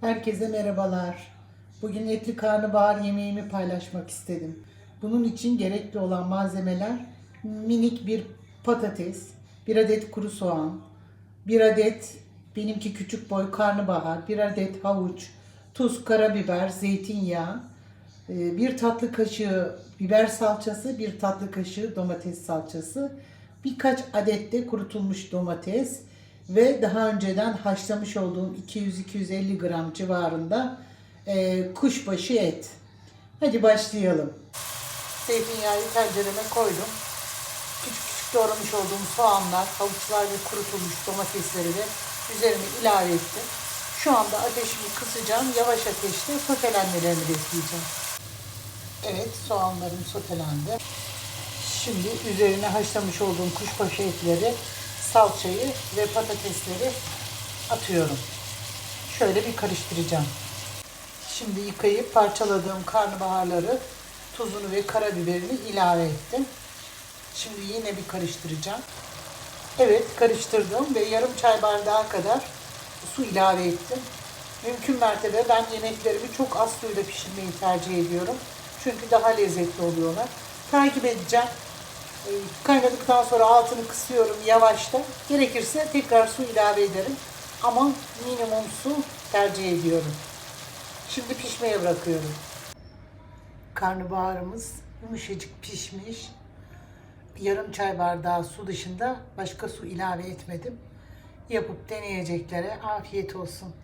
Herkese merhabalar. Bugün etli karnabahar yemeğimi paylaşmak istedim. Bunun için gerekli olan malzemeler minik bir patates, bir adet kuru soğan, bir adet benimki küçük boy karnabahar, bir adet havuç, tuz, karabiber, zeytinyağı, e, bir tatlı kaşığı biber salçası, bir tatlı kaşığı domates salçası, birkaç adet de kurutulmuş domates ve daha önceden haşlamış olduğum 200-250 gram civarında e, kuşbaşı et. Hadi başlayalım. Zeytinyağı tencereme koydum. Küçük küçük doğramış olduğum soğanlar, havuçlar ve kurutulmuş domatesleri de üzerine ilave ettim. Şu anda ateşimi kısacağım. Yavaş ateşte sotelenmelerini bekleyeceğim. Evet soğanlarım sotelendi. Şimdi üzerine haşlamış olduğum kuşbaşı etleri, salçayı ve patatesleri atıyorum. Şöyle bir karıştıracağım. Şimdi yıkayıp parçaladığım karnabaharları, tuzunu ve karabiberini ilave ettim. Şimdi yine bir karıştıracağım. Evet karıştırdım ve yarım çay bardağı kadar su ilave ettim. Mümkün mertebe ben yemeklerimi çok az suyla pişirmeyi tercih ediyorum. Çünkü daha lezzetli oluyorlar. Takip edeceğim. Kaynadıktan sonra altını kısıyorum yavaşta. Gerekirse tekrar su ilave ederim. Ama minimum su tercih ediyorum. Şimdi pişmeye bırakıyorum. Karnabaharımız yumuşacık pişmiş. Yarım çay bardağı su dışında başka su ilave etmedim. Yapıp deneyeceklere afiyet olsun.